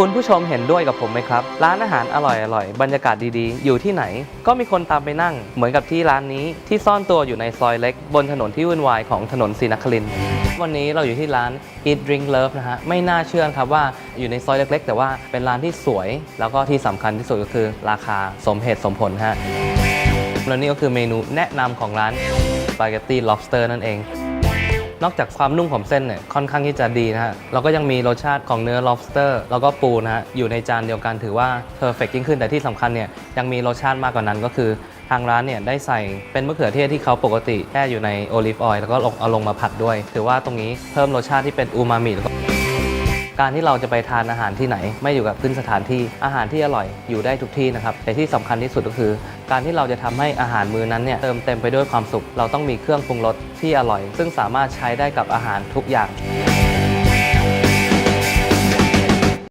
คุณผู้ชมเห็นด้วยกับผมไหมครับ ร้านอาหารอร่อยๆบรรยากาศดีๆ อยู่ที่ไหน ก็มีคนตามไปนั่ง เหมือนกับที่ร้านนี้ที่ซ่อนตัวอยู่ในซอยเล็ก บนถนนที่วุ่นวายของถนนศรีนครินทร์วันนี้เราอยู่ที่ร้าน Eat Drink Love นะฮะ ไม่น่าเชื่อครับว่าอยู่ในซอยเล็ก ๆ แต่ว่าเป็นร้านที่สวย แล้วก็ที่สำคัญที่สุดก็คือราคาสมเหตุสมผลฮะและนี่ก็คือเมนูแนะนำของร้าน Spaghetti Lobster นั่นเอง นอกจากความนุ่มของเส้นเนี่ยค่อนข้างที่จะดีนะฮะเราก็ยังมีรสชาติของเนื้อ lobster แล้วก็ปูนะฮะอยู่ในจานเดียวกันถือว่า perfect ยิ่งขึ้นแต่ที่สำคัญเนี่ยยังมีรสชาติมากกว่านั้นก็คือทางร้านเนี่ยได้ใส่เป็นมะเขือเทศที่เขาปกติแค่อยู่ในโอลิฟออยล์แล้วก็ลงเอาลงมาผัดด้วย ถือว่าตรงนี้เพิ่มรสชาติที่เป็นอูมามิแล้วก็การที่เราจะไปทานอาหารที่ไหน ไม่อยู่กับพื้นสถานที่อาหารที่อร่อยอยู่ได้ทุกที่นะครับแต่ที่สำคัญที่สุดก็คือ การที่เราจะทำให้อาหารมื้อนั้นเนี่ยเติมเต็มไปด้วยความสุข เราต้องมีเครื่องปรุงรสที่อร่อย ซึ่งสามารถใช้ได้กับอาหารทุกอย่าง